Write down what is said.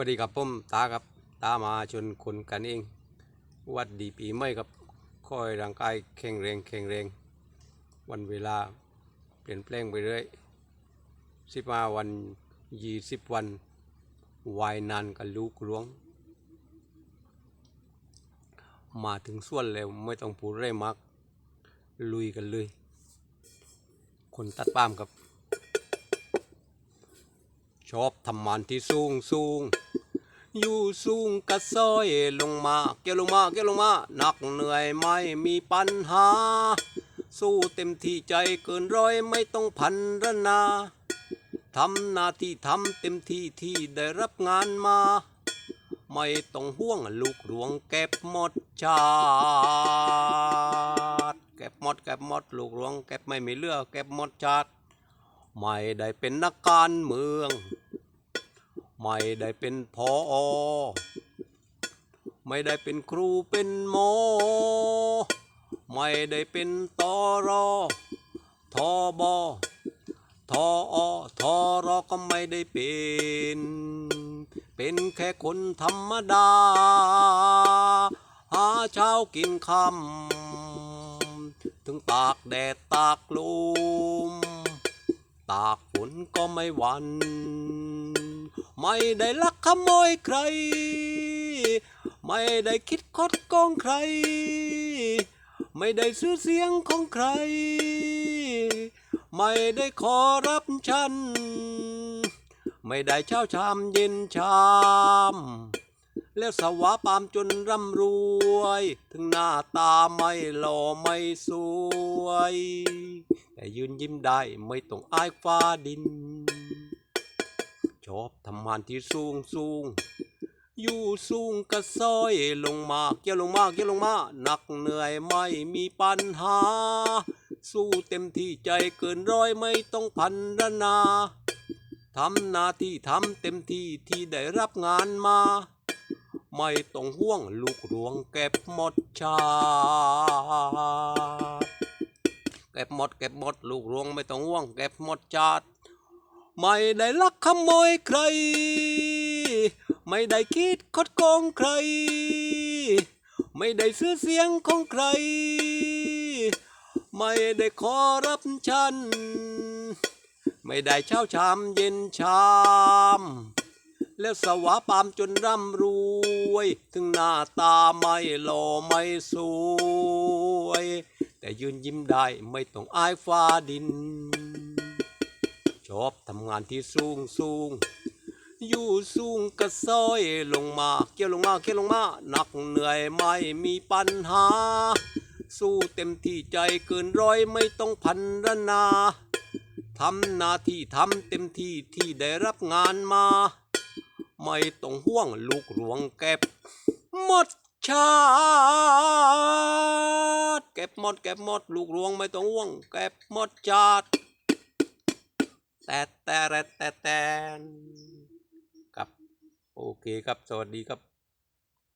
วัสดีครับผมตาครับตามาชนคนกันเอง วัดดีปีใหม่ครับค่อยร่างกายแข็งแรงแข็งแรง วันเวลาเปลี่ยนแปลงไปเรื่อยสิบห้าวันยี่สิบวันวายนานกันลูกหลวง มาถึงส่วนแล้วไม่ต้องพูดเร่มากลุยกันเลย คนตัดป้ามครับ ชอบทำมันที่สูงสูง อยู่สูงกระซอยลงมา เกี่ยวลงมาเกี่ยวลงมาหนักเหนื่อยไม่มีปัญหา สู้เต็มที่ใจเกินร้อยไม่ต้องพันรนาทำหน้าที่ทำเต็มที่ที่ได้รับงานมา ไม่ต้องห่วงลูกหลวงเก็บหมดชาติเก็บหมดเก็บหมดลูกหลวงเก็บไม่มีเลือกเก็บหมดชาติไม่ได้เป็นนักการเมือง ไม่ได้เป็นพออไม่ได้เป็นครูเป็นหมอ ไม่ได้เป็นตอรอทอบอทออทอรอก็ไม่ได้เป็น เป็นแค่คนธรรมดา หาเช้ากินคำถึงตากแดดตากลม ตากฝนก็ไม่หวัน ไม่ได้ลักขโมยใคร ไม่ได้คิดคดโกงใคร ไม่ได้ซื้อเสียงของใคร ไม่ได้ขอรับฉัน ไม่ได้เช้าชามเย็นชามแล้วสวาปามจนร่ำรวย ถึงหน้าตาไม่หล่อไม่สวย แต่ยืนยิ้มได้ไม่ต้องอายฟ้าดิน ชอบทำงานที่สูงสูงอยู่สูงกระซอยลงมาเกี่ยวลงมาเกี่ยวลงมาหนักเหนื่อยไม่มีปัญหา สู้เต็มที่ใจเกินร้อยไม่ต้องพันรนาทำหน้าที่ทำเต็มที่ที่ได้รับงานมา ไม่ต้องห่วงลูกหลวงเก็บหมดชาเก็บหมดเก็บหมดลูกหลวงไม่ต้องห่วงเก็บหมดชาติ ไม่ได้ลักขโมยใคร ไม่ได้คิดคดโกงใคร ไม่ได้ซื้อเสียงของใคร ไม่ได้ขอรับฉัน ไม่ได้เช้าชามเย็นชาม แล้วสวาปามจนร่ำรวย ถึงหน้าตาไม่หล่อไม่สวย แต่ยืนยิ้มได้ไม่ต้องอายฟ้าดิน ชอบทำงานที่สูงสูงอยู่สูงกระซอยลงมา เกี่ยวลงมาเกี่ยวลงมาหนักเหนื่อยไม่มีปัญหา สู้เต็มที่ใจเกินร้อยไม่ต้องพันรนาทำหน้าที่ทำเต็มที่ที่ได้รับงานมา ไม่ต้องห่วงลูกหลวงเก็บหมดชาติเก็บหมดเก็บหมดลูกหลวงไม่ต้องห่วงเก็บหมดชาติ แต่แต่แต่แต่ครับ โอเคครับ สวัสดีครับ